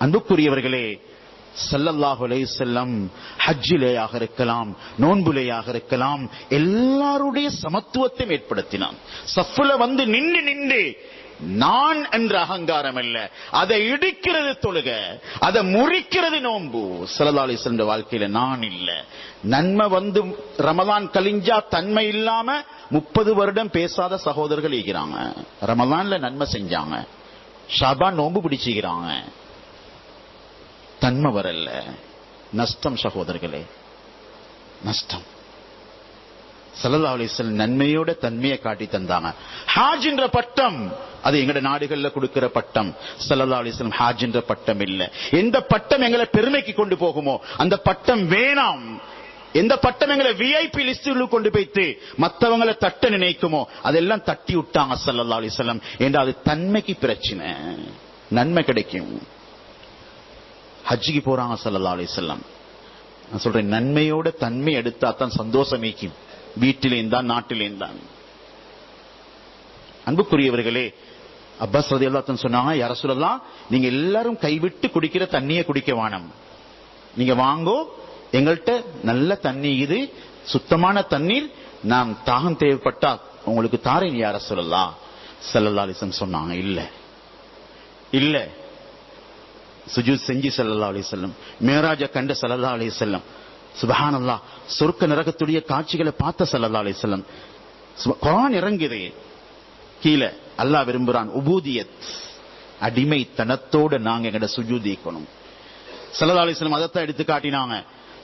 அன்புக்குரியவர்களே சல்லல்லாஹு செல்லம் ஹஜ்ஜிலேயாக இருக்கலாம் நோன்புலேயாக இருக்கலாம் எல்லாருடைய சமத்துவத்தையும் ஏற்படுத்தினான். சஃப்ல வந்து நின்று நின்று நான் என்ற அகங்காரம் அல்ல அதை இடிக்கிறது தொழுக அதை முறிக்கிறது நோன்பு. ஸல்லல்லாஹு அலைஹி வாழ்க்கையில நான் இல்ல. நன்மை வந்து ரமதான் கலிஞ்சா தன்மை இல்லாம முப்பது வருடம் பேசாத சகோதரர்கள் இருக்கிறாங்க. ரமதான்ல நன்மை செஞ்சாங்க. ஷாபான் நோன்பு பிடிச்சிக்கிறாங்க. தன்மவர் வரல நஷ்டம் சகோதரர்களே நஷ்டம். சல்லல்லாஹு அலிசல் நன்மையோட தன்மையை காட்டி தந்தாங்க. ஹாஜ் என்ற பட்டம் அது எங்கட நாடுகள்ல கொடுக்கிற பட்டம். சல்லல்லாஹு அலைஹி ஹாஜ் என்ற பட்டம் இல்ல. எந்த பட்டம் எங்களை பெருமைக்கு கொண்டு போகுமோ அந்த பட்டம் வேணாம். எந்த பட்டம் எங்களை விஐபி லிஸ்டுள்ள கொண்டு போய்த்து மற்றவங்களை தட்ட நினைக்குமோ அதெல்லாம் தட்டி விட்டாங்க சல்லா அலைஹி என்று அது தன்மைக்கு பிரச்சனை? நன்மை கிடைக்கும். ஹஜ்ஜிக்கு போறாங்க சல்லா அலி செல்லம் நான் சொல்றேன் நன்மையோட தன்மை எடுத்தா தான் சந்தோஷமேக்கும் வீட்டிலேயும் தான் நாட்டிலேயும் தான் அன்புக்குரியவர்களே அப்பாஸ் ரதி அல்லாத்தன் சொன்னாங்க யார சொல்லலாம் நீங்க எல்லாரும் கைவிட்டு குடிக்கிற தண்ணியை குடிக்க வேணாம் நீங்க வாங்கோ எங்கள்கிட்ட நல்ல தண்ணி இது சுத்தமான தண்ணீர் நான் தாகம் தேவைப்பட்டா உங்களுக்கு தாரேன் யார சொல்லலாம் சல்லல்லா சொன்னாங்க இல்ல. இல்ல. சுஜூத் செஞ்சு சல்லல்லா அலி செல்லம் மேராஜ கண்ட சல்லல்லா அலி செல்லம் சுபஹானல்லா சொர்க்க நரகத்துடைய காட்சிகளை பார்த்த சல்லல்லா அலி செல்லம் குரான் இறங்குது கீழே அல்லாஹ் விரும்புறான் உபூதியத் அடிமைத்தனத்தோட நாங்க எங்கட சுஜூதிக்கணும் சல்லல்லா அலி செல்லம் அதைத்தான் எடுத்து காட்டினாங்க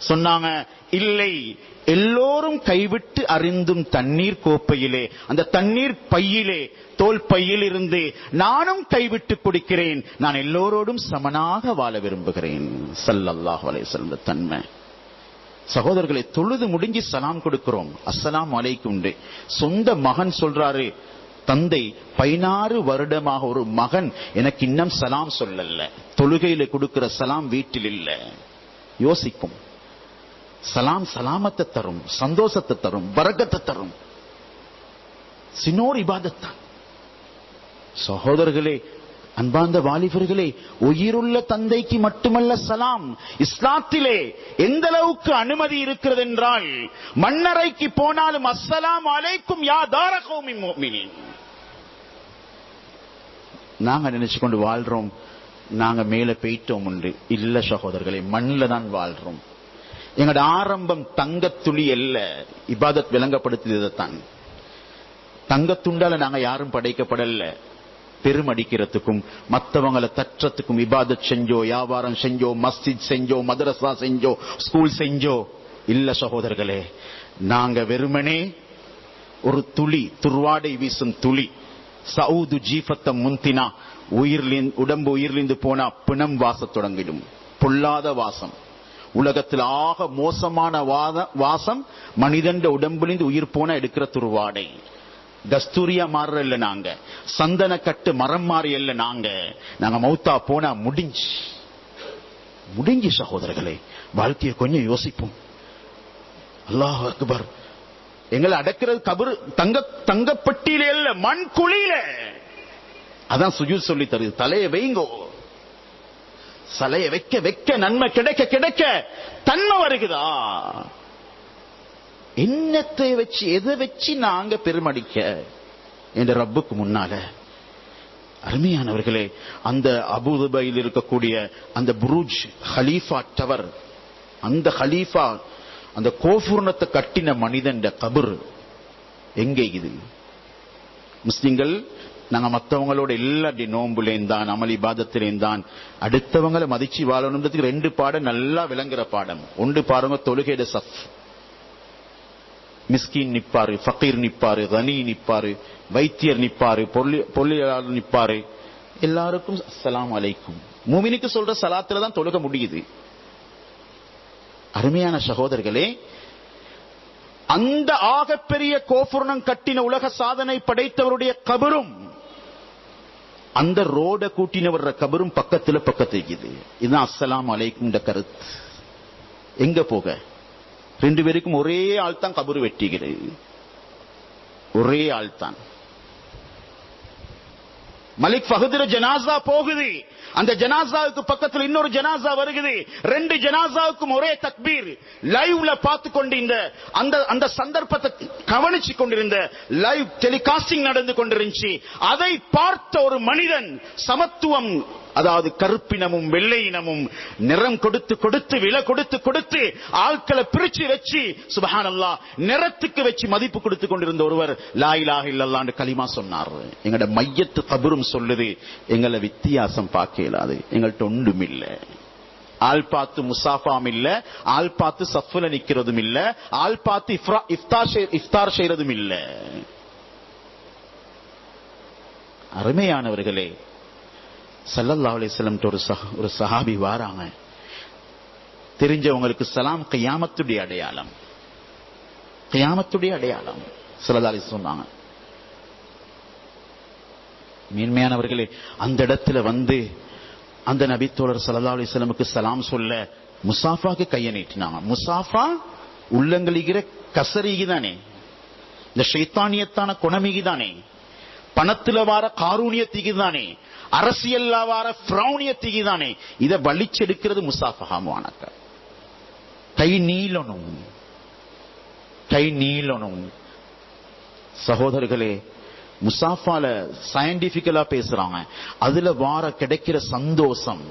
சொன்னாங்க இல்லை. எல்லோரும் கைவிட்டு அறிந்தும் தண்ணீர் கோப்பையிலே அந்த தண்ணீர் பையிலே தோல் பையில் இருந்து நானும் கைவிட்டு குடிக்கிறேன். நான் எல்லோரோடும் சமனாக வாழ விரும்புகிறேன். சல்லல்லாஹ் அலைஹி வஸல்லம் தன்மை. சகோதரர்களை தொழுது முடிஞ்சு சலாம் கொடுக்கிறோம். அஸ்ஸலாம் அலைக்குண்டு சொந்த மகன் சொல்றாரு தந்தை பதினாறு வருடமாக ஒரு மகன் எனக்கு இன்னும் சலாம் சொல்லல. தொழுகையில கொடுக்கிற சலாம் வீட்டில் இல்ல. யோசிக்கும் சலாம் சலாமத்தை தரும் சந்தோஷத்தை தரும் வரகத்தை தரும். சினோர் இபாதத்தான். சகோதரர்களே அன்பார்ந்த வாலிபர்களே உயிருள்ள தந்தைக்கு மட்டுமல்ல சலாம். இஸ்லாத்திலே எந்த அளவுக்கு அனுமதி இருக்கிறது என்றால் மண்ணறைக்கு போனாலும் அஸ்ஸலாம் அலைக்கும் யா தாரகோமி மோமினின் நாங்க நினைச்சு கொண்டு வாழ்றோம். நாங்க மேல போயிட்டோம் உண்டு. இல்ல சகோதரர்களே மண்ணில தான் வாழ்றோம். எங்களோட ஆரம்பம் தங்கத்துளி அல்ல. இபாதத் விளங்கப்படுத்தியதைத்தான் தங்கத்துண்டால நாங்க யாரும் படைக்கப்படல. பெருமடிக்கிறதுக்கும் மற்றவங்களை தற்றத்துக்கும் இபாதத் செஞ்சோ வியாபாரம் செஞ்சோ மஸ்ஜித் செஞ்சோ மதரசா செஞ்சோ ஸ்கூல் செஞ்சோ இல்ல சகோதரர்களே நாங்க வெறுமனே ஒரு துளி துர்வாடை வீசும் துளி சவுது ஜீஃபத்தை முந்தினா உயிர்லின் உடம்பு உயிர்லிந்து போனா பிணம் வாச தொடங்கிடும். பொல்லாத வாசம். உலகத்தில் ஆக மோசமான வாசம் மனிதண்ட உடம்புலிந்து உயிர் போன எடுக்கிற துருவாடை. கஸ்தூரியா மாறுற இல்ல நாங்க. சந்தன கட்டு மரம் மாறி இல்ல நாங்க. நாங்க மௌத்தா போனா முடிஞ்சு. முடிஞ்சு சகோதரர்களே வாழ்க்கையை கொஞ்சம் யோசிப்போம். அல்லாஹ் அக்பர். எங்களை அடக்கிறது கபரு தங்க தங்கப்பட்டியில இல்ல மண் குழியில அதான் சுஜூத் சொல்லி தருது. தலையை வைங்கோ. சலைய வைக்க வைக்க நன்மை கிடைக்க கிடைக்க தன்மை வருகுதா என்னத்தை வச்சு எதை வச்சு நாங்க பெருமடிக்க? என்ற ரப்புக்கு முன்னால அருமையானவர்களே அந்த அபுதுபையில் இருக்கக்கூடிய அந்த புரூஜ் ஹலீஃபா டவர் அந்த ஹலீஃபா அந்த கோபூர்ணத்தை கட்டின மனிதன் கபர் எங்கே இது? முஸ்லிம்கள் நாங்க மத்தவங்களோட எல்லா நோம்புலேயும் தான் அமளி பாதத்திலேயும் தான். அடுத்தவங்களை மதிச்சு வாழணுன்றதுக்கு ரெண்டு பாடம் நல்லா விளங்குற பாடம். ஒன்று பாருங்க தொழுகையிட சஃப். மிஸ்கின் நிப்பாரு ஃபக்கீர் நிப்பாரு கனி நிப்பாரு வைத்தியர் நிப்பாரு பொருளியலாளர் நிப்பாரு. எல்லாருக்கும் அஸ்லாம் அலைக்கும். மூமினுக்கு சொல்ற சலாத்துல தான் தொழுக முடியுது. அருமையான சகோதரர்களே அந்த ஆகப்பெரிய கோபுரணம் கட்டின உலக சாதனை படைத்தவருடைய கபரும் அந்த ரோட கூட்டினவர கபரும் பக்கத்துல பக்கத்து இருக்குது. இதுதான் அஸ்ஸலாம் அலைக்கும் கருத்து. எங்க போக? ரெண்டு பேருக்கும் ஒரே ஆள் தான் கபரு வெட்டிக்கிறது ஒரே ஆள் தான் மலிக் ஃபஹதுர ஜனாசா போகுது. அந்த ஜனாசாவுக்கு பக்கத்தில் இன்னொரு ஜனாசா வருகிறது. ரெண்டு ஜனாசாவுக்கும் ஒரே தக்பீர். லைவ்ல பார்த்து கொண்டு இந்த அந்த அந்த சந்தர்ப்பத்தை கவனிச்சு கொண்டிருந்த லைவ் டெலிகாஸ்டிங் நடந்து கொண்டிருந்துச்சு. அதை பார்த்த ஒரு மனிதன் சமத்துவம் அதாவது கருப்பினமும் வெள்ளையினமும் நிறம் கொடுத்து கொடுத்து விலை கொடுத்து கொடுத்து ஆட்களை பிரிச்சு வச்சு சுபஹானல்லா நிறத்துக்கு வச்சு மதிப்பு கொடுத்து கொண்டிருந்த ஒருவர் லாயிலாக இல்லல்லான்னு களிமா சொன்னார். எங்களோட மையத்து கபரும் சொல்லுது எங்களை வித்தியாசம் பார்க்க இயலாது எங்கள்கிட்ட ஒன்றும் இல்லை. ஆள் பார்த்து முசாஃபாம் இல்ல. ஆள் பார்த்து சஃப்ல நிக்கிறதும் இல்ல. ஆள் பார்த்து இஃப்தார் செய்யறதும் இல்ல. அருமையானவர்களே சல்லல்லா அலிஸ்லம் ஒரு ஒரு சஹாபி வாராங்க. தெரிஞ்சவங்களுக்கு சலாம் கையாமத்துடைய அடையாளம். கையாமத்துடைய அடையாளம் ஸல்லல்லாஹு அலி சொன்னாங்க. மேன்மையானவர்களே அந்த இடத்துல வந்து அந்த நபித்தோழர் சல்லா அலிஸ்லமுக்கு சலாம் சொல்ல முசாஃபாக்கு கையை நீட்டினாங்க. முசாஃபா உள்ளங்களிகிற கசரிகி தானே இந்த ஷைத்தானியத்தான குணமிகி தானே பணத்துல வார காரூணியத்திக்கு தானே அரசியல்ல வார பிரௌணியத்திக்கு தானே இதை வலிச்செடுக்கிறது முசாஃபஹாமானக்க கை நீளணும். கை நீளணும். சகோதரர்களே முசாஃபால சயின்டிபிக்கலா பேசுறாங்க. அதுல வார கிடைக்கிற சந்தோஷம்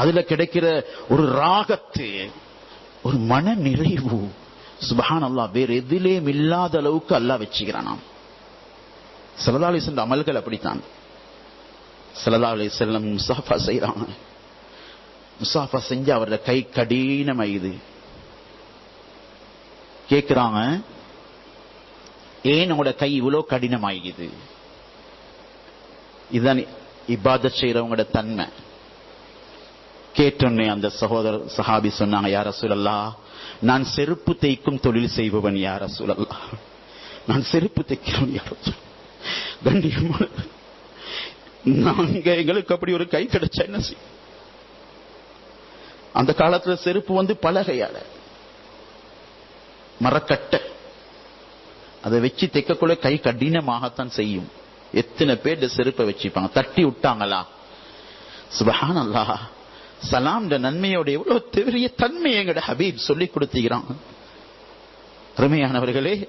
அதுல கிடைக்கிற ஒரு ராகத்து ஒரு மன நிறைவு சுபஹான் அல்லாஹ் வேற எதிலேயும் இல்லாத அளவுக்கு அல்லாஹ் வச்சுக்கிறானாம் சிலதாலி சென்ற அமல்கள் அப்படித்தான். சல்லா செல்லம் முசாஃபா செய்யறாங்க முசாஃபா செஞ்சு அவரோட கை கடினமாயுது. கேட்கிறாங்க ஏன் உங்களோட கை இவ்வளோ கடினமாகிது இதுதான் இப்பாத செய்யறவங்களோட தன்மை. கேட்டோன்னே அந்த சகோதரர் சஹாபி சொன்னாங்க யார சூழல்லா நான் செருப்பு தைக்கும் தொழில் செய்பவன் யார சூழல்லா நான் செருப்பு தைக்கிறவன் யார கண்டியமான நாங்க எங்களுக்கு அப்படி ஒரு கை கிடைச்சா என்ன செய்யும் அந்த காலத்துல செருப்பு வந்து பலகையால மரக்கட்டை. அதை வச்சு தைக்கக்குள்ள கை கடினமாகத்தான் செய்யும். எத்தனை பேர் செருப்பை வச்சுப்பாங்க? தட்டி விட்டாங்களா? சுபஹான் அல்லாஹ் சலாம் நன்மையோட எவ்வளவு பெரிய தன்மை எங்கட ஹபீப் சொல்லி கொடுத்துக்கிறான். அருமையானவர்களே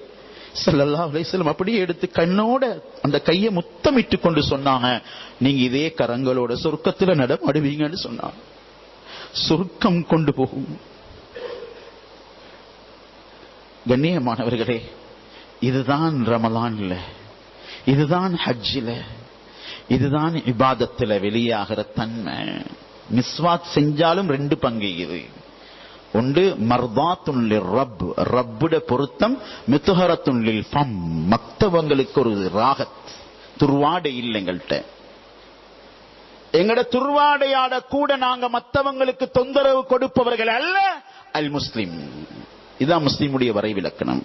சல்லல்லா அலிஸ்லம் அப்படியே எடுத்து கண்ணோட அந்த கையை முத்தமிட்டு கொண்டு சொன்னாங்க. நீங்க இதே கரங்களோட சொர்க்கத்துல நடமாடுவீங்கன்னு சொன்னாங்க. சொர்க்கம் கொண்டு போகும். கண்ணியமானவர்களே இதுதான் ரமலான்ல. இதுதான் ஹஜ்ஜில. இதுதான் இபாதத்துல வெளியாகிற தன்மை. மிஸ்வாத் செஞ்சாலும் ரெண்டு பங்கு இது. உண்டு மர்தாத்துன் ரப் ரப்புட பொருத்தம் மித்துஹரத்துன்லில் ஃபம் மக்தவங்களுக்கு ஒரு ராகத். துர்வாடை இல்லை எங்கள்கிட்ட எங்கட துர்வாடையாட கூட நாங்க மத்தவங்களுக்கு தொந்தரவு கொடுப்பவர்கள் அல்ல அல் முஸ்லிம். இதான் முஸ்லிமுடைய வரைவிலக்கணம்.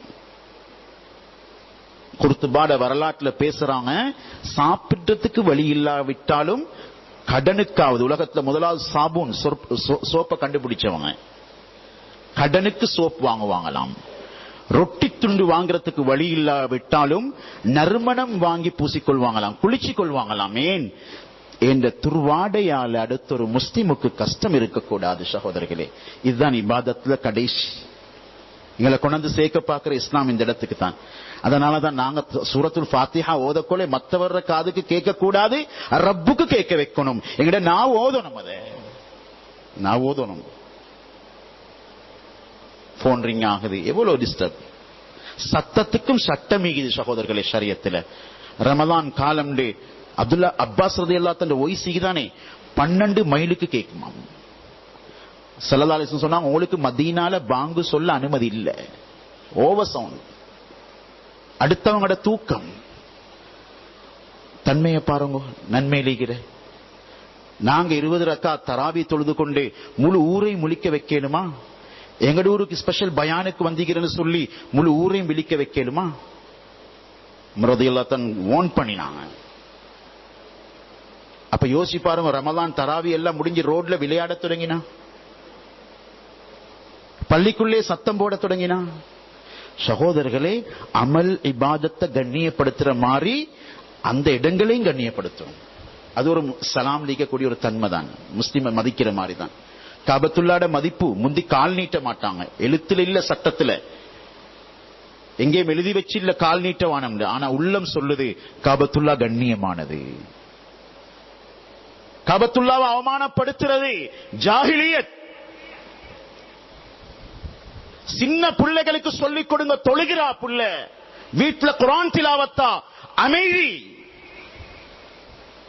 குர்துபாட வரலாற்றுல பேசுறாங்க. சாப்பிட்றதுக்கு வழி இல்லாவிட்டாலும் கடனுக்காவது உலகத்துல முதலாவது சாபூன் சோப்பை கண்டுபிடிச்சவங்க. கடனுக்கு சோப் வாங்குவாங்களாம். ரொட்டி துண்டு வாங்குறதுக்கு வழி இல்லாவிட்டாலும் நறுமணம் வாங்கி பூசிக்கொள்வாங்களாம் குளிச்சு கொள்வாங்களாம் ஏன்? என்ற துர்வாடையால் அடுத்த ஒரு முஸ்லிமுக்கு கஷ்டம் இருக்கக்கூடாது சகோதரர்களே. இதுதான் இபாதத்துல கடைசி எங்களை கொண்டாந்து சேர்க்க பார்க்கிற இஸ்லாம் இந்த இடத்துக்கு தான். அதனாலதான் நாங்க சூரத்துல் ஃபாத்திஹா ஓதக்கொள்ள மற்றவர காதுக்கு கேட்க கூடாது ரப்புக்கு கேட்க வைக்கணும். எங்கிட்ட நான் ஓதணும் அதை. நான் ஓதணும். போன் ரிங் ஆகுது. எவ்வளவு டிஸ்டர்ப் சத்தத்துக்கும் சட்டம் மிகுது சகோதரர்களே சரியத்துல ரமதான் காலம் அப்துல்லா அப்பாஸ் ரதி அல்லா தன் ஒய்சிக்கு தானே. பன்னெண்டு மைலுக்கு கேட்குமாம். சல்லல்லாலிசன் சொன்னாங்க உங்களுக்கு மதியனால பாங்கு சொல்ல அனுமதி இல்லை. ஓவர் சவுண்ட் அடுத்தவங்களோட தூக்கம். தன்மையை பாருங்க நன்மையிலிகிற நாங்க இருபது ரக்கா தராவி தொழுது கொண்டு முழு ஊரை முழிக்க வைக்கணுமா? எங்கட ஊருக்கு ஸ்பெஷல் பயானுக்கு வந்தீங்கன்னு சொல்லி முழு ஊரையும் விழிக்க வைக்கணுமா? மிருதையெல்லாம் தன் ஓன் பண்ணினாங்க. அப்ப யோசிப்பாருங்க பாருங்க தராவி எல்லாம் முடிஞ்சு ரோட்ல விளையாட தொடங்கினா? பள்ளிக்குள்ளே சத்தம் போட தொடங்கினா சகோதரர்களே அமல் இபாதத்தை கண்ணியப்படுத்துற மாதிரி அந்த இடங்களையும் கண்ணியப்படுத்தும். அது ஒரு சலாம் லீக்கக்கூடிய ஒரு தன்மை தான் முஸ்லிமை மதிக்கிற மாதிரி தான் காபத்துல்லாட மதிப்பு முந்தி கால் நீட்ட மாட்டாங்க. எழுத்துல இல்ல சட்டத்துல. எங்கேயும் எழுதி வச்சு இல்ல கால் நீட்டவானம் ஆனா உள்ளம் சொல்லுது காபத்துல்லா கண்ணியமானது. காபத்துல்லாவை அவமானப்படுத்துறது ஜாகிலியத் சின்ன பிள்ளைகளுக்கு சொல்லிக் கொடுங்க தொழுகிறா புள்ள. வீட்டுல குரான் திலாவத்தா? அமைதி.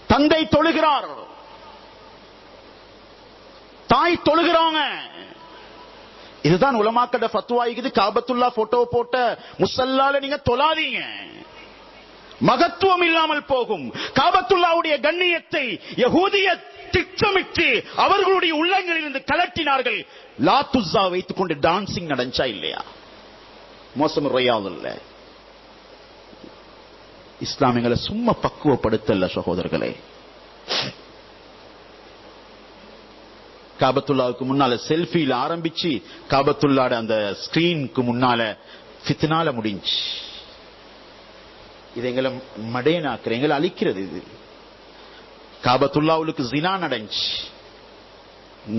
தந்தை தொழுகிறார். தாய் தொழுகிறாங்க. இதுதான் உலமாக்கட ஃபத்வா இருக்குது. காபத்துல்லா போட்டோ போட்ட முசல்லால நீங்க தொழாதீங்க. மகத்துவம் இல்லாமல் போகும். காபத்துல்லாவுடைய கண்ணியத்தை யகூதிய திட்டமிட்டு அவர்களுடைய உள்ளங்களில் இருந்து கலட்டினார்கள். லாத்துசா வைத்துக் கொண்டு டான்சிங் நடந்துச்சா இல்லையா? மோசம் ரொயாது இல்ல. இஸ்லாமியங்களை சும்மா பக்குவப்படுத்தல சகோதரர்களே. காபத்துல்லாவுக்கு முன்னால செல்ஃபியில ஆரம்பிச்சு காபத்துல்லாட அந்த ஸ்கிரீனுக்கு முன்னால ஃபித்னால முடிஞ்சு. இது எங்களை மடையனாக்குற எங்களை அழிக்கிறது இது. காபத்துல்லாவுக்கு ஜினா நடந்துச்சு.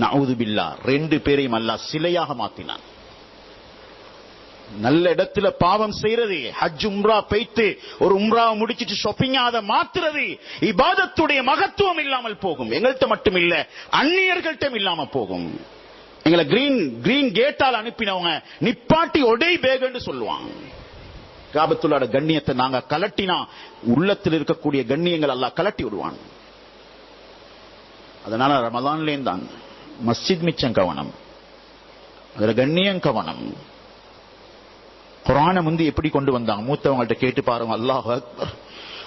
நவுது பில்லா ரெண்டு பேரையும் அல்லா சிலையாக மாத்தினான். நல்ல இடத்துல பாவம் செய்யறது ஹஜ் உம்ரா பெய்த்து ஒரு உம்ரா முடிச்சிட்டு ஷாப்பிங் அதை மாத்துறது இபாதத்துடைய மகத்துவம் இல்லாமல் போகும். எங்கள்கிட்ட மட்டும் இல்ல அந்நியர்கள்ட்டும் இல்லாம போகும். எங்களை கிரீன் கிரீன் கேட்டால் அனுப்பினவங்க நிப்பாட்டி ஒடை பேகன்னு சொல்லுவாங்க. காபத்துள்ளாட கண்ணியத்தை நாங்க கலட்டினா உள்ளத்தில் இருக்கக்கூடிய கண்ணியங்கள் எல்லாம் கலட்டி விடுவான். அதனால ரமதான்லேயும் தான். மஸ்ஜித் மிச்சம் கவனம். அதுல கண்ணியம் கவனம். குரானை முந்தி எப்படி கொண்டு வந்தாங்க? மூத்தவங்கள்ட்ட கேட்டு பாருங்க அல்லாஹ் அக்பர்.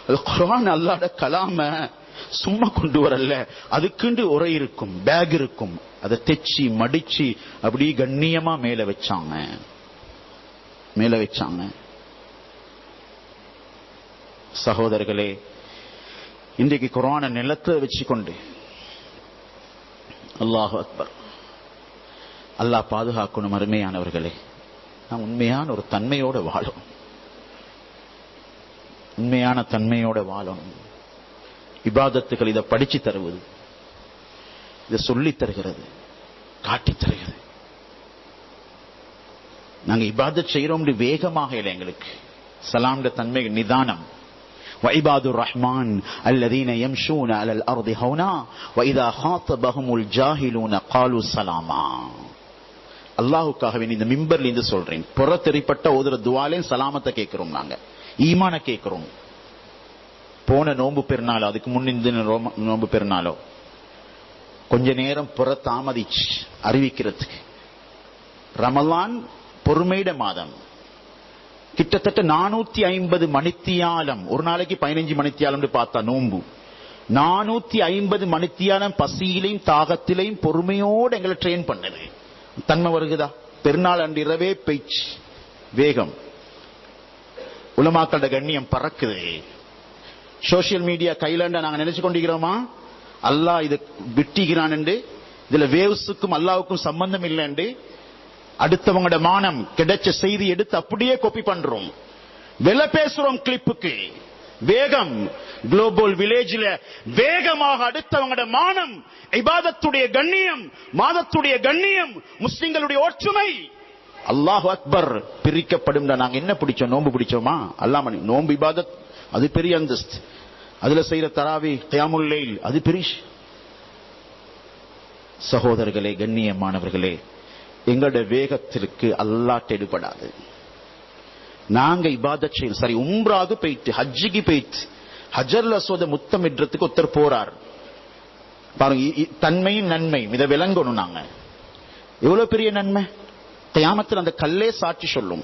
அது குரான் அல்லாட கலாம சும்மா கொண்டு வரல. அதுக்குண்டு உரை இருக்கும் பேக் இருக்கும். அதை தெச்சி மடிச்சு அப்படி கண்ணியமா மேல வச்சாங்க. மேல வச்சாங்க. சகோதரர்களே இன்றைக்கு குரான நிலத்தை வச்சுக்கொண்டு அல்லாஹ் அக்பர். அல்லாஹ் பாதுகாக்கணும் அருமையானவர்களே. நாம் உண்மையான ஒரு தன்மையோட வாழும். உண்மையான தன்மையோட வாழணும். இபாதத்துகள் இதை படிச்சு தருவது. இதை சொல்லி தருகிறது. காட்டி தருகிறது. நாங்க இபாதத் செய்யறோம் வேகமாக இல்லை எங்களுக்கு. சலாம்ட தன்மை நிதானம். وعباد الرحمن الذين يمشون على الأرض هونا وإذا خاطبهم الجاهلون قالوا سلاما அல்லாஹுக்காகவே இந்த மிம்பர்ல இருந்து சொல்றேன் புற தெரிப்பட்ட ஓதுற துவாலே சலாமத்தை கேட்கிறோம் நாங்க ஈமான கேட்கிறோம் போன நோன்பு பெருநாளோ அதுக்கு முன்னிந்த நோன்பு பெருநாளோ கொஞ்ச நேரம் புற தாமதிச்சு அறிவிக்கிறதுக்கு ரமலான் பொறுமையிட மாதம் கிட்டத்தட்ட நானூத்தி ஐம்பது மணித்தியாலம். ஒரு நாளைக்கு பதினஞ்சு மணித்தியாலம் பார்த்தா நோன்பு. நானூத்தி ஐம்பது மணித்தியாலம் பசியிலையும் தாகத்திலையும் பொறுமையோடு எங்களை ட்ரெயின் பண்ணுது. தன்மை வருகுதா? பெருநாள் அன்று இரவே பேச்சு. வேகம். உலமாக்களோட கண்ணியம் பறக்குது. சோசியல் மீடியா கையிலண்ட நாங்க நினைச்சு கொண்டிருக்கிறோமா? அல்லாஹ் இதை விட்டிக்கிறான் என்று. இதுல வேவ்ஸுக்கும் அல்லாவுக்கும் சம்பந்தம் இல்லைண்டு அடுத்தவங்களோட மானம் கிடைச்ச செய்தி எடுத்து அப்படியே கொப்பி பண்றோம். விலை பேசுறோம் கிளிப்புக்கு வேகம். குளோபல் வில்லேஜில் வேகமாக அடுத்தவங்களோட மானம் இபாதத்துடைய கண்ணியம் மாதத்துடைய கண்ணியம் முஸ்லிம்களுடைய ஒற்றுமை. அல்லாஹ் அக்பர் பிரிக்கப்படும். நாங்க என்ன பிடிச்சோம்? நோன்பு பிடிச்சோமா? அல்லாமணி நோன்பு இபாதத் அது பெரிய அந்தஸ்து. அதுல செய்யற தராவி கயாமுல்லைல் அது பெரிய சகோதரர்களே கண்ணியமானவர்களே எங்களோட வேகத்திற்கு அல்லாட் எடுபடாது நாங்க இபாதத் செய்யணும். சரி உம்ராது போயிட்டு ஹஜ்ஜிக்கு போயிட்டு ஹஜர்ல சோத முத்தமிடுறதுக்கு ஒருத்தர் போறார். பாருங்க தன்மையும் நன்மையும் இதை விளங்கணும் நாங்க. எவ்வளவு பெரிய நன்மை? கயாமத்தில் அந்த கல்லே சாட்சி சொல்லும்.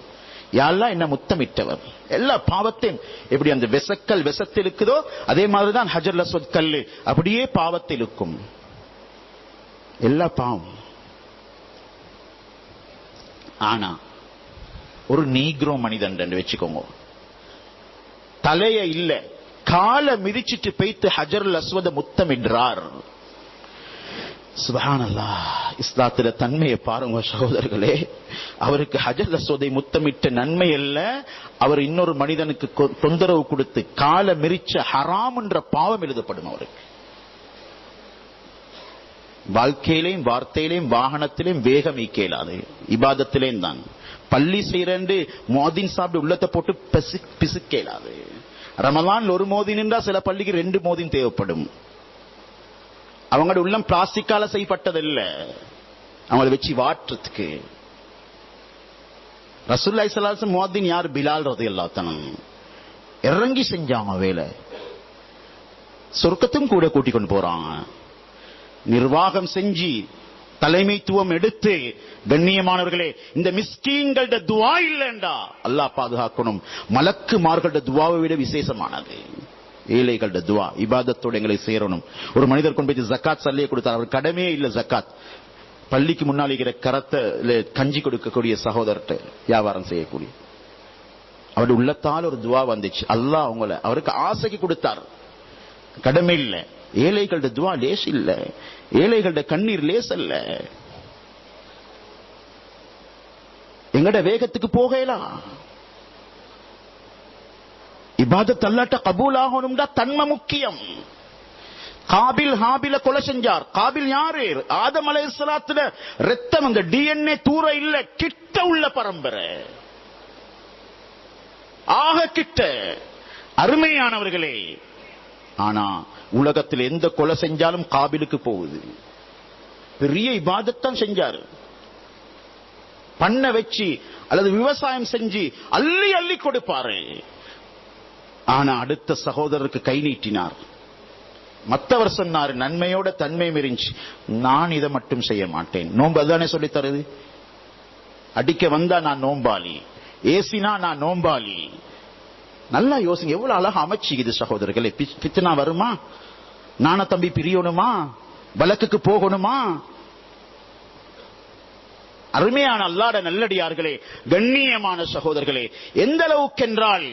யாரெல்லாம் என்ன முத்தமிட்டவர் எல்லா பாவத்தையும் எப்படி அந்த விசக்கல் விசத்தில் இருக்குதோ அதே மாதிரிதான் ஹஜர் லஸ்வத் கல் அப்படியே பாவத்தில் இருக்கும். எல்லா பாவம். ஆனா. ஒரு நீக்ரோ மனிதன் வச்சுக்கோங்க. தலைய இல்ல கால மிதிச்சிட்டு பெய்த்து ஹஜர் அஸ்வத முத்தம் என்றார். சுபஹானல்லா இஸ்லாத்துல தன்மையை பாருங்க சகோதரர்களே. அவருக்கு ஹஜர் அஸ்வதை முத்தமிட்ட நன்மை அல்ல அவர் இன்னொரு மனிதனுக்கு கொ- தொந்தரவு கொடுத்து கால மிரிச்ச ஹராம் என்ற பாவம் எழுதப்படும் அவருக்கு. வாழ்க்கையிலையும் வார்த்தையிலையும் வாகனத்திலையும் வேகம் ஈக்கேலாது இபாதத்திலேயும் தான். பள்ளி செய்யறேன் மோதின் சாப்பிட்டு உள்ளத்தை போட்டு பிசு பிசுக்கேலாது ரமலான் ஒரு மோதி நின்றா சில பள்ளிக்கு ரெண்டு மோதின் தேவைப்படும். அவங்களோட உள்ளம் பிளாஸ்டிக்கால செய்யப்பட்டதில்ல. அவங்கள வச்சு வாட்டுறதுக்கு. ரசூல்லாய் சலாசம் மோதின் யார்? பிலால் ரது எல்லாத்தனம் இறங்கி செஞ்சாங்க வேலை. சொர்க்கத்தும் கூட கூட்டிக் கொண்டு போறாங்க. நிர்வாகம் செஞ்சு தலைமைத்துவம் எடுத்து கண்ணியமானவர்களே இந்த மிஸ்கீன்களோட துவா இல்லைண்டா. அல்லாஹ் பாதுகாக்கணும். மலக்குமார்களோட துவாவை விட விசேஷமானது. ஏழைகளோட துவா இபாதத்தோடு எங்களை சேரணும். ஒரு மனிதர் கொண்டு போய் ஜக்காத் சல்லியை கொடுத்தார். அவர் கடமையே இல்லை ஜக்காத். பள்ளிக்கு முன்னால் இருக்கிற கரத்தை கஞ்சி கொடுக்கக்கூடிய சகோதரர்கிட்ட வியாபாரம் செய்யக்கூடிய. அவருடைய உள்ளத்தால் ஒரு துவா வந்துச்சு. அல்லாஹ் அவங்கள அவருக்கு ஆசைக்கு கொடுத்தார். கடமை இல்லை. ஏழைகளோட துவா லேஸ் இல்ல ஏழைகளோட கண்ணீர் லேஸ் அல்ல எங்கட வேகத்துக்கு போகலாம் இபாதத் அல்லாட்ட கபூல் ஆகணும்டா தன்மை முக்கியம். காபில் ஹாபில கொலை செஞ்சார். காபில் யாரு? ஆதம் சலாத்துல ரத்தம் அந்த டிஎன்ஏ தூர இல்ல. கிட்ட உள்ள பரம்பரை. ஆக கிட்ட. அருமையானவர்களே ஆனா உலகத்தில் எந்த கொலை செஞ்சாலும் காபிலுக்கு போகுது. பெரிய இபாதத்தான் செஞ்சாரு. பண்ண வச்சு அல்லது விவசாயம் செஞ்சு அள்ளி அள்ளி கொடுப்பாரு. ஆனா அடுத்த சகோதரருக்கு கை நீட்டினார். மத்தவர் சொன்னார் நன்மையோட தன்மை இருந்துச்சு. நான் இதை மட்டும் செய்ய மாட்டேன். நோன்பு அதானே சொல்லி தருது அடிக்க வந்தா நான் நோம்பாளி ஏசினா நான் நோம்பாளி நல்லா யோசிங்க எவ்வளவு அழகா அமைச்சு இது சகோதரர்களே. பித்தனா பித்னா வருமா? நான தம்பி பிரியணுமா? வழக்குக்கு போகணுமா? அருமையான அல்லாட நல்லடியார்களே கண்ணியமான சகோதரர்களே எந்த அளவுக்கென்றால்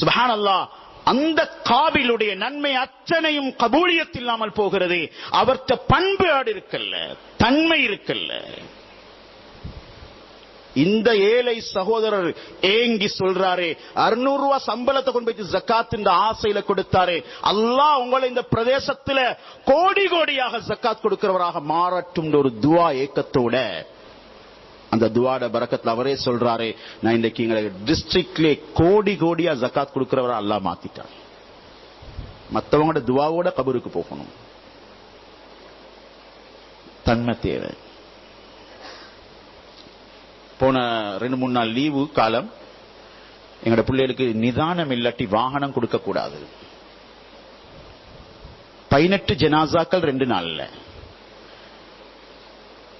சுபஹான் அல்லாஹ் அந்த காபிலுடைய நன்மை அத்தனையும் கபூலியத் இல்லாமல் போகிறது அவர்த்த பண்பாடு இருக்கல்ல தன்மை இருக்கல்ல. இந்த ஏழை சகோதரர் ஏங்கி சொல்றாரே அறுநூறு ரூபாய் சம்பளத்தை கொண்டு போய் ஜக்காத் இந்த ஆசையில கொடுத்தாரே அல்லாஹ் உங்களை இந்த பிரதேசத்துல கோடி கோடியாக ஜக்காத் கொடுக்கிறவராக மாறட்டும் ஒரு துவா ஏக்கத்தோட அந்த துவாட பறக்கத்தில் அவரே சொல்றாரே நான் இன்னைக்கு எங்களை டிஸ்ட்ரிக்ட்ல கோடி கோடியா ஜக்காத் கொடுக்கிறவரா அல்லாஹ் மாத்திட்டார். மற்றவங்களோட துவாவோட கபருக்கு போகணும். தன்மை தேவை. போன ரெண்டு மூணு நாள் லீவு காலம் எங்களோட பிள்ளைகளுக்கு நிதானம் இல்லாட்டி வாகனம் கொடுக்க கூடாது. பதினெட்டு ஜனாசாக்கள் ரெண்டு நாள்ல.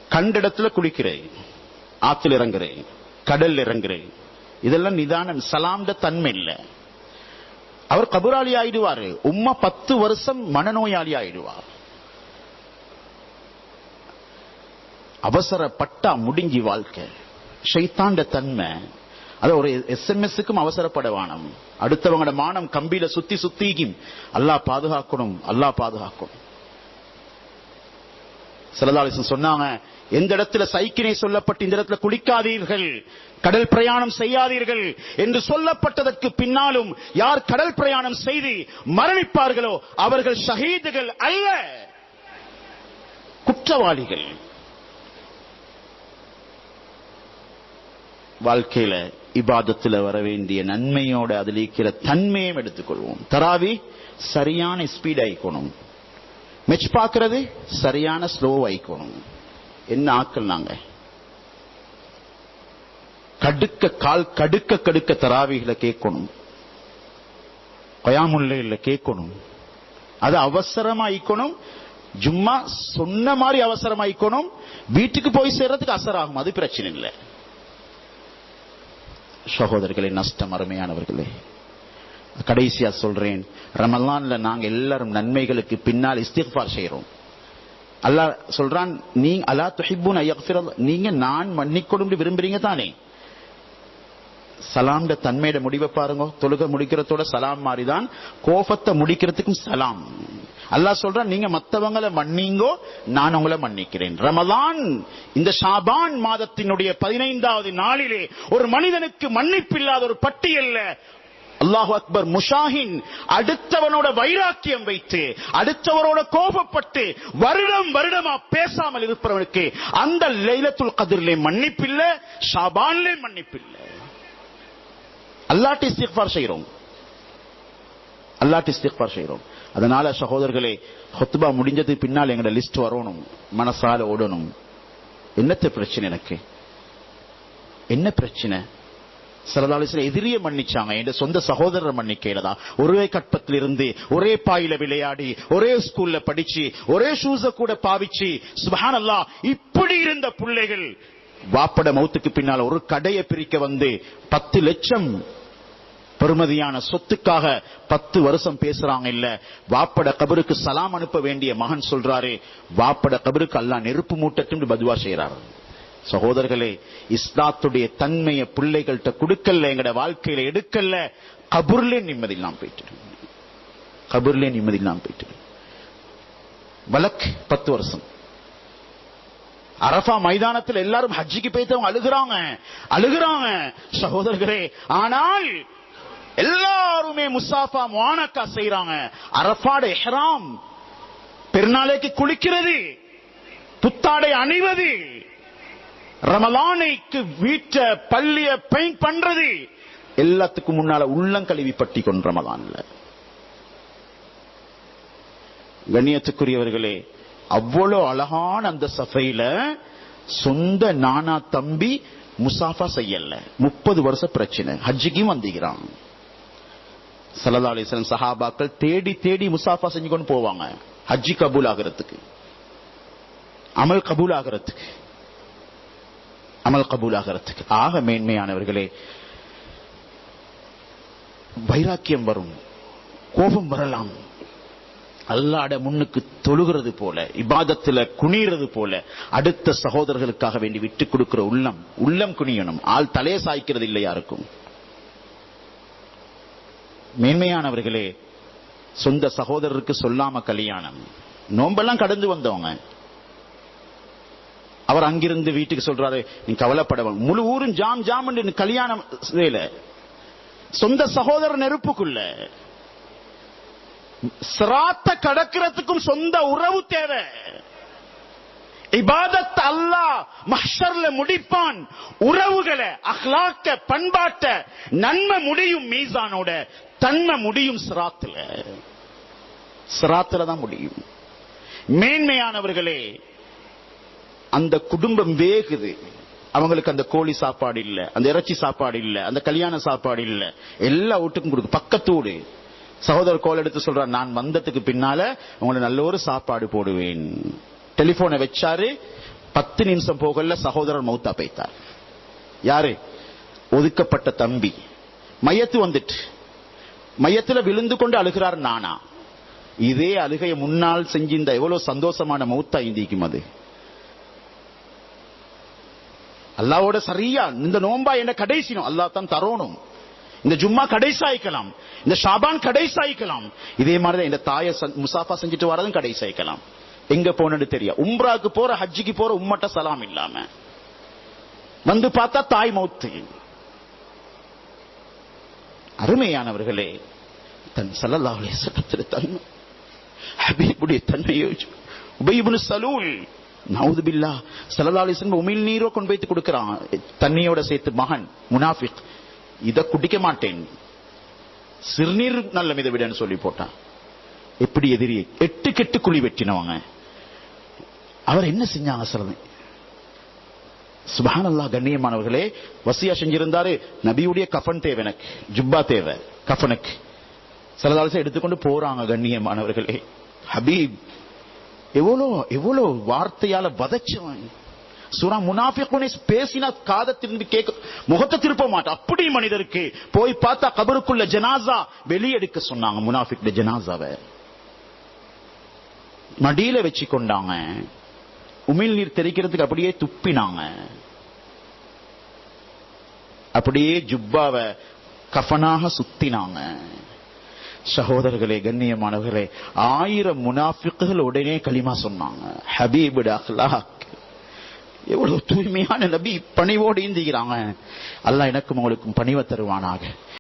கண்ட இடத்துல குளிக்கிறேன் ஆத்துல இறங்குறேன் கடல் இறங்குறேன். இதெல்லாம் நிதானம் சலாம்ட தன்மை இல்லை. அவர் கபுராளி ஆயிடுவாரு. உம்மா பத்து வருஷம் மனநோயாளி ஆயிடுவார். அவசரப்பட்டா முடிஞ்சி வாழ்க்கை. ஷைத்தாண்ட தன்மை. அது ஒரு எஸ்எம்எஸ்க்கும் அவசரப்படவானம். அடுத்தவங்களோட மானம் கம்பியில சுத்தி சுத்திக்கும். அல்லாஹ் பாதுகாக்கணும் அல்லாஹ் பாதுகாக்கணும் சிலதாலிசன் சொன்னாங்க எந்த இடத்துல சைக்கினை சொல்லப்பட்டு இந்த இடத்துல குளிக்காதீர்கள் கடல் பிரயாணம் செய்யாதீர்கள் என்று சொல்லப்பட்டதற்கு பின்னாலும் யார் கடல் பிரயாணம் செய்து மரணிப்பார்களோ அவர்கள் ஷஹீதுகள் அல்ல. குற்றவாளிகள். வாழ்க்கையில இபாதத்துல வர வேண்டிய நன்மையோட அதில் இருக்கிற தன்மையும் எடுத்துக்கொள்வோம். தராவி சரியான ஸ்பீட் ஆயிக்கணும். மெச் பார்க்கறது சரியான ஸ்லோ ஆயிக்கணும். என்ன ஆக்கள் நாங்க? கடுக்க கால் கடுக்க கடுக்க தராவிகளை கேட்கணும். கொயாமுல்ல கேட்கணும். அது அவசரமாயிக்கணும். சும்மா சொன்ன மாதிரி அவசரமாயிக்கணும். வீட்டுக்கு போய் சேர்றதுக்கு அசராகும். அது பிரச்சனை இல்லை. சகோதரர்களே நஷ்டம் அருமையானவர்களே. கடைசியா சொல்றேன் ரமலான்ல நாங்க எல்லாரும் நன்மைகளுக்கு பின்னால் இஸ்திஃபார் செய்யறோம் அல்லாஹ் சொல்றான் நீ அல்லா துஹிபுன் நீங்க நான் மன்னிக்கொடும் விரும்புறீங்க தானே? சலாம்ட தன்மையோட முடிவை பாருங்க. தொழுக முடிக்கிறதோட சலாம் மாறிதான். கோபத்தை முடிக்கிறதுக்கும் சலாம். அல்லாஹ் சொல்றான் நீங்க மத்தவங்களை மன்னிங்கோ நான் உங்களை மன்னிக்கிறேன். ரமதான் இந்த ஷாபான் மாதத்தினுடைய பதினைந்தாவது நாளிலே ஒரு மனிதனுக்கு மன்னிப்பு இல்லாத ஒரு பட்டியல்ல அல்லாஹு அக்பர் முஷாஹின் அடுத்தவனோட வைராக்கியம் வைத்து அடுத்தவரோட கோபப்பட்டு வருடம் வருடமா பேசாமல் இருப்பவனுக்கு அந்த லைலத்துல் கதிரிலே மன்னிப்பில்லை ஷாபான்லே மன்னிப்பில்லை. அல்லாட்டு இஸ்திக்பார் செய்கிறோம் அல்லாட்டு இஸ்திக்பார் செய்கிறோம் அதனால சகோதரர்களே ஹொத்துபா முடிஞ்சது பின்னால் எங்களோட லிஸ்ட் வரணும். மனசால ஓடணும். என்னத்த பிரச்சனை எனக்கு? என்ன பிரச்சனை? சிலதாலிசில எதிரிய மன்னிச்சாங்க. என் சொந்த சகோதரரை தான் ஒரே கற்பத்தில் இருந்து ஒரே பாயில விளையாடி ஒரே ஸ்கூல்ல படிச்சு ஒரே ஷூஸ கூட பாவிச்சு சுபஹான் அல்லா இப்படி இருந்த பிள்ளைகள் வாப்பட மௌத்துக்கு பின்னால் ஒரு கடையை பிரிக்க வந்து பத்து லட்சம் பெருமதியான சொத்துக்காக பத்து வருஷம் பேசுறாங்க இல்ல. வாப்பட கபருக்கு சலாம் அனுப்ப வேண்டிய மகன் சொல்றாரு வாப்பட கபருக்கு அல்லா நெருப்பு மூட்டட்டும் பதுவா செய்யறாரு சகோதரர்களே இஸ்லாத்துடைய தன்மையை பிள்ளைகள்கிட்ட கொடுக்கல எங்கட வாழ்க்கையில எடுக்கல கபூர்லே நிம்மதி இல்லாம போயிட்டு கபூர்லே நிம்மதி இல்லாம போயிட்டு வழக்கு பத்து வருஷம். அரபா மைதானத்தில் எல்லாரும் ஹஜ்ஜிக்கு போய்த்தவங்க அழுகுறாங்க. அழுகுறாங்க. சகோதரர்களே ஆனால் எல்லாருமே முசாஃபா முவானக்கா செய்யறாங்க அரபாட எஹ்ராம் பெருநாளைக்கு குளிக்கிறது புத்தாடை அணிவது ரமலானைக்கு வீட்ட பள்ளிய பெயிண்ட் பண்றது எல்லாத்துக்கும் முன்னால உள்ளங்கழுவி பட்டி கொண்டு ரமலான்ல. கண்ணியத்துக்குரியவர்களே அவ்வளவு அழகான அந்த சஃபையில சொந்த நானா தம்பி முசாஃபா செய்யல. முப்பது வருஷ பிரச்சனை. ஹஜ்ஜிக்கும் வந்துகிறான் சல்லா அலிஸ்லாம் சஹாபாக்கள் தேடி தேடி முசாஃபா செஞ்சு கொண்டு போவாங்க. ஹஜ்ஜி கபூல் ஆகிறதுக்கு. அமல் கபூல் ஆகிறதுக்கு. அமல் கபூல் ஆகிறதுக்கு. ஆக மேன்மையானவர்களே வைராக்கியம் வரும். கோபம் வரலாம். அல்லாட முன்னுக்கு தொழுகிறது போல இபாதத்துல குனிகிறது போல அடுத்த சகோதரர்களுக்காக வேண்டி விட்டு கொடுக்கிற உள்ளம் உள்ளம் குனியணும். ஆள் தலையை சாய்க்கிறது இல்லையா இருக்கும்? மேன்மையானவர்களே சொந்த சகோதரருக்கு சொல்லாம கல்யாணம். நோம்பெல்லாம் கடந்து வந்தவங்க. அவர் அங்கிருந்து வீட்டுக்கு சொல்றாரு நீ கவலைப்பட முழு ஊரும் ஜாம் ஜாம் கல்யாணம் செய்யல. சொந்த சகோதர நெருப்புக்குள்ள. சிராத்த கடக்கிறதுக்கும் சொந்த உறவு தேவை. இபாதத் அல்லாஹ் மஹ்ஷர்ல முடிப்பான். உறவுகளை அஹ்லாக்க பண்பாட்ட நன்மை முடியும் மீசானோட தன்மை முடியும் சிராத்துல. சிராத்துல தான் முடியும். மேன்மையானவர்களே அந்த குடும்பம் வேகுது. அவங்களுக்கு அந்த கோழி சாப்பாடு இல்ல அந்த இறைச்சி சாப்பாடு இல்லை அந்த கல்யாண சாப்பாடு இல்ல. எல்லா வீட்டுக்கும் கொடுக்கு. பக்கத்தோடு. சகோதரர் கோல் எடுத்து சொல்றார் நான் வந்ததுக்கு பின்னால உங்களை நல்ல ஒரு சாப்பாடு போடுவேன். டெலிபோனை வச்சாரு. பத்து நிமிஷம் போகல சகோதரர் மௌத்தா பைத்தார் யாரு? ஒதுக்கப்பட்ட தம்பி. மையத்து வந்துட்டு. மையத்துல விழுந்து கொண்டு அழுகிறார் நானா. இதே அழுகையை முன்னால் செஞ்சிருந்த எவ்வளவு சந்தோஷமான மௌத்தா இந்திக்கும் அது. அல்லாவோட சரியா இந்த நோம்பா என்ன கடைசினும் அல்லா தான் தரோணும். இந்த ஜும்மா கடைசாய்க்கலாம். இந்த ஷாபான் கடைசாய்க்கலாம். இதே மாதிரிதான் இந்த தாய முசாஃபா செஞ்சுட்டு வரதும் கடைசாய்க்கலாம். எங்க போனது தெரியும் உம்ராக்கு போற ஹஜ்ஜிக்கு போற உம்மட்ட சலாம் இல்லாம. வந்து பார்த்தா தாய் மௌத்து அருமையானவர்களே தன் சல்லல்லாஹுடைய சட்டத்தில் தன்மை. ஹபீபுடைய தன்மையை உபயிபுனு சலூல் நவுது பில்லா சல்லல்லாஹு உமிழ் நீரோ கொண்டு வைத்து கொடுக்கிறான். தண்ணியோட சேர்த்து மகன் முனாஃபிக். இதை குடிக்க மாட்டேன். சிறுநீர் நல்ல மித விடன்னு சொல்லி போட்டான். எப்படி எதிரி எட்டு கெட்டு குழி வெட்டினவங்க. அவர் என்ன செஞ்சாங்க சிறந்த சுபான் அல்லா கண்ணியமானவர்களே வசியா செஞ்சிருந்தாரு. நபியுடைய கஃபன் தேவை எனக்கு. ஜுப்பா தேவை. கஃபனுக்கு. சிலதாலசம் எடுத்துக்கொண்டு போறாங்க கண்ணியமானவர்களே. ஹபீப் எவ்வளோ எவ்வளோ வார்த்தையால வதச்சவன். சூரா முனாஃபிகுனே பேசினா காதை திரும்பி கேட்க முகத்தை திருப்ப மாட்டான் அப்படி மனிதருக்கு போய் பார்த்தா கபருக்குள்ள ஜனாசா வெளியெடுக்க சொன்னாங்க முனாஃபிக் ஜனாசாவை. மடியில வச்சு கொண்டாங்க உமிழ் நீர் தெரிக்கிறதுக்கு அப்படியே துப்பினாங்க. அப்படியே ஜுப்பாவை கஃனாக சுத்தினாங்க. சகோதரர்களே கண்ணியமானவர்களே ஆயிரம் முனாஃபிக்குகள் உடனே களிமா சொன்னாங்க. ஹபீபுட அஹ்லாக். எவ்வளவு தூய்மையான நபி பணிவோடு இந்திக்கிறாங்க அல்லாஹ் எனக்கும் உங்களுக்கும் பணிவை தருவானாக.